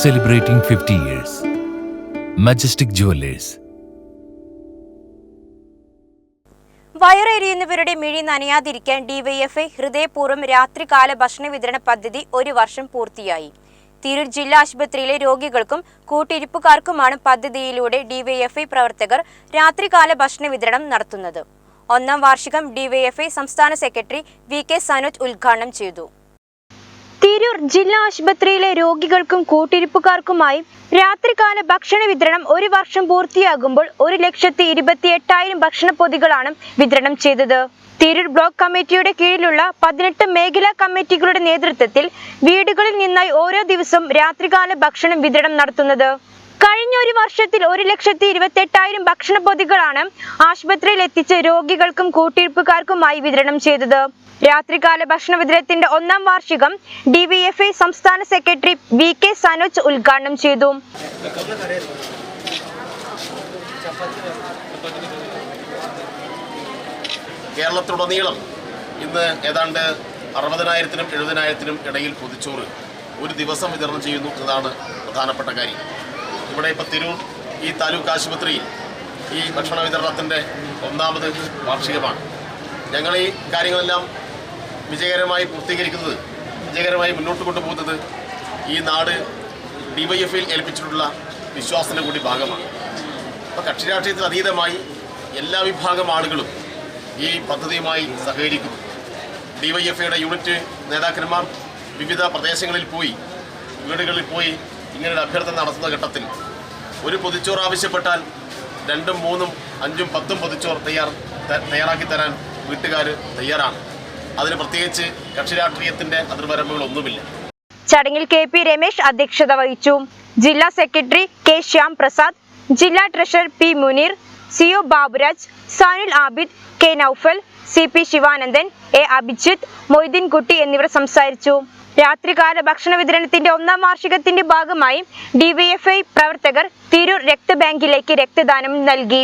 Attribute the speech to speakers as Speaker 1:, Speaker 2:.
Speaker 1: celebrating 50 years. Majestic Jewelers.
Speaker 2: വയറെരിയുന്നവരുടെ മിഴി നനയാതിരിക്കാൻ DYFI ഹൃദയപൂർവം രാത്രികാല ഭക്ഷണ വിതരണ പദ്ധതി ഒരു വർഷം പൂർത്തിയായി തിരൂർ ജില്ലാ ആശുപത്രിയിലെ രോഗികൾക്കും കൂട്ടിരിപ്പുകാർക്കുമാണ് പദ്ധതിയിലൂടെ ഡിവൈഎഫ്ഐ പ്രവർത്തകർ രാത്രികാല ഭക്ഷണ വിതരണം നടത്തുന്നത് ഒന്നാം വാർഷികം ഡിവൈഎഫ്ഐ സംസ്ഥാന സെക്രട്ടറി വി കെ സനോജ് ഉദ്ഘാടനം ചെയ്തു തിരൂർ ജില്ലാ ആശുപത്രിയിലെ രോഗികൾക്കും കൂട്ടിരിപ്പുകാർക്കുമായി രാത്രികാല ഭക്ഷണ വിതരണം ഒരു വർഷം പൂർത്തിയാകുമ്പോൾ ഒരു ലക്ഷത്തി ഇരുപത്തി എട്ടായിരം ഭക്ഷണ പൊതികളാണ് വിതരണം ചെയ്തത്. തിരൂർ ബ്ലോക്ക് കമ്മിറ്റിയുടെ കീഴിലുള്ള പതിനെട്ട് മേഖലാ കമ്മിറ്റികളുടെ നേതൃത്വത്തിൽ വീടുകളിൽ നിന്നായി ഓരോ ദിവസവും രാത്രികാല ഭക്ഷണം വിതരണം നടത്തുന്നത്. കഴിഞ്ഞ ഒരു വർഷത്തിൽ ഒരു ലക്ഷത്തി ഇരുപത്തി എട്ടായിരം ഭക്ഷണ പൊതികളാണ് ആശുപത്രിയിൽ എത്തിച്ച് രോഗികൾക്കും കൂട്ടിരിപ്പുകാർക്കുമായി വിതരണം ചെയ്തത്. രാത്രികാല ഭക്ഷണ വിതരണത്തിന്റെ ഒന്നാം വാർഷികം ഡി വി എഫ് ഐ സംസ്ഥാന സെക്രട്ടറി വി കെ സനോജ് ഉദ്ഘാടനം ചെയ്തു.
Speaker 3: കേരളത്തിലുടനീളം ഇന്ന് ഏതാണ്ട് അറുപതിനായിരത്തിനും എഴുപതിനായിരത്തിനും ഇടയിൽ പൊതിച്ചോറ് ഒരു ദിവസം വിതരണം ചെയ്യുന്നു എന്നതാണ് പ്രധാനപ്പെട്ട കാര്യം. ഇവിടെ ഇപ്പോൾ തിരൂർ ഈ താലൂക്ക് ആശുപത്രിയിൽ ഈ ഭക്ഷണ വിതരണത്തിന്റെ ഒന്നാമത് വാർഷികമാണ്. ഞങ്ങൾ ഈ കാര്യങ്ങളെല്ലാം വിജയകരമായി പൂർത്തീകരിക്കുന്നത് വിജയകരമായി മുന്നോട്ട് കൊണ്ടുപോകുന്നത് ഈ നാട് ഡി വൈ എഫിൽ ഏൽപ്പിച്ചിട്ടുള്ള വിശ്വാസത്തിന്റെ കൂടി ഭാഗമാണ്. അപ്പോൾ കക്ഷി രാഷ്ട്രീയത്തിന് അതീതമായി എല്ലാ വിഭാഗം ആളുകളും ഈ പദ്ധതിയുമായി സഹകരിക്കുന്നു. ഡി വൈ എഫ് ഐയുടെ യൂണിറ്റ് നേതാക്കന്മാർ വിവിധ പ്രദേശങ്ങളിൽ പോയി വീടുകളിൽ പോയി ഇങ്ങനൊരു അഭ്യർത്ഥന നടത്തുന്ന ഘട്ടത്തിൽ ഒരു പൊതിച്ചോർ ആവശ്യപ്പെട്ടാൽ രണ്ടും മൂന്നും അഞ്ചും പത്തും പൊതിച്ചോർ തയ്യാർ തയ്യാറാക്കി തരാൻ വീട്ടുകാർ തയ്യാറാണ്. അതിന് പ്രത്യേകിച്ച് കക്ഷി രാഷ്ട്രീയത്തിന്റെ അതിർവരമ്പുകളൊന്നുമില്ല.
Speaker 2: ചടങ്ങിൽ കെ പി രമേശ് അധ്യക്ഷത വഹിച്ചു. ജില്ലാ സെക്രട്ടറി കെ ശ്യാം പ്രസാദ് ജില്ലാ treasurer P Muneer C O Baburaj Sanul Abid K Noufal C P Sivanandan A Abhijith Moideenkutty എന്നിവർ സംസാരിച്ചു. രാത്രികാല ഭക്ഷണ വിതരണത്തിന്റെ ഒന്നാം വാർഷികത്തിന്റെ ഭാഗമായി ഡിവൈഎഫ്ഐ പ്രവർത്തകർ തിരൂർ രക്തബാങ്കിലേക്ക് രക്തദാനം നൽകി.